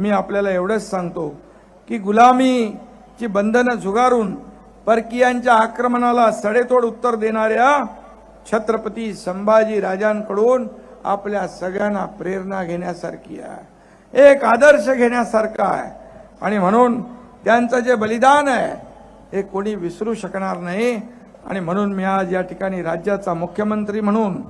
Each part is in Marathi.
मी आपल्याला एवढंच सांगतो की गुलामीची बंधनं झुगारून परकीयांच्या आक्रमणाला सडेतोड उत्तर देणाऱ्या छत्रपती संभाजी राजांकडून आपल्या सगळ्यांना प्रेरणा घेण्यासारखी आहे. एक आदर्श घेण्यासारखा आहे. आणि म्हणून त्यांचं जे बलिदान आहे हे कोणी विसरू शकणार नाही. आणि म्हणून मी आज या ठिकाणी राज्याचा मुख्यमंत्री म्हणून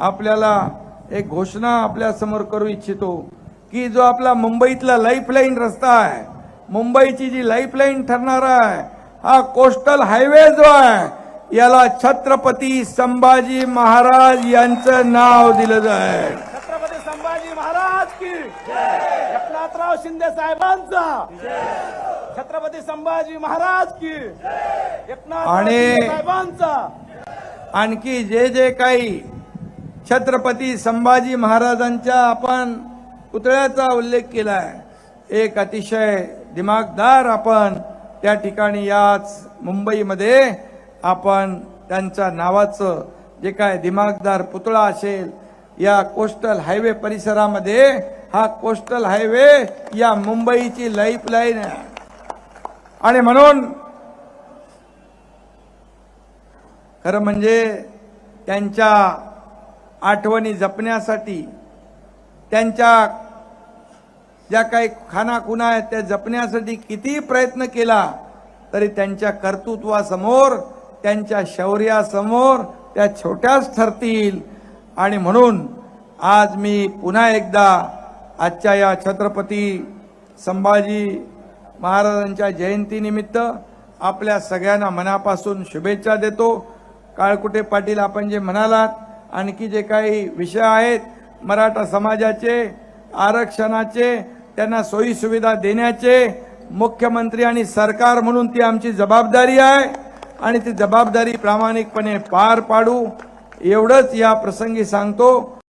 आपल्याला एक घोषणा आपल्यासमोर करू इच्छितो. की जो आपला मुंबईतला लाईफलाईन रस्ता आहे मुंबईची जी लाईफलाईन ठरणार आहे हा कोस्टल हायवे जो आहे याला छत्रपती संभाजी महाराज यांचं नाव दिलं जाईल छत्रपती संभाजी महाराज की एकनाथराव शिंदे साहेबांचा. छत्रपती संभाजी महाराज की एकनाथराव आणि- साहेबांचा. आणखी जे जे काही छत्रपती संभाजी महाराजांच्या आपण पुतळ्याचा उल्लेख केलाय. एक अतिशय दिमागदार आपण त्या ठिकाणी याच मुंबईमध्ये आपण त्यांच्या नावाचं जे काय दिमागदार पुतळा असेल या कोस्टल हायवे परिसरामध्ये हा कोस्टल हायवे या मुंबईची लाईफलाईन आहे. आणि म्हणून खरं म्हणजे त्यांच्या आठवणी जपण्यासाठी त्यांच्या ज्या काही खानाखुणा आहेत त्या जपण्यासाठी किती प्रयत्न केला तरी त्यांच्या कर्तृत्वासमोर त्यांच्या शौर्यासमोर त्या छोट्याच ठरतील. आणि म्हणून आज मी पुन्हा एकदा आजच्या या छत्रपती संभाजी महाराजांच्या जयंतीनिमित्त आपल्या सगळ्यांना मनापासून शुभेच्छा देतो. काळकुटे पाटील आपण जे म्हणालात आणखी जे काही विषय आहेत मराठा समाजाचे आरक्षणाचे त्यांना सोयीसुविधा देण्याचे मुख्यमंत्री आणि सरकार म्हणून ती आमची जबाबदारी आहे आणि ती जबाबदारी प्रामाणिकपणे पार पाडू. एवढंच या प्रसंगी सांगतो.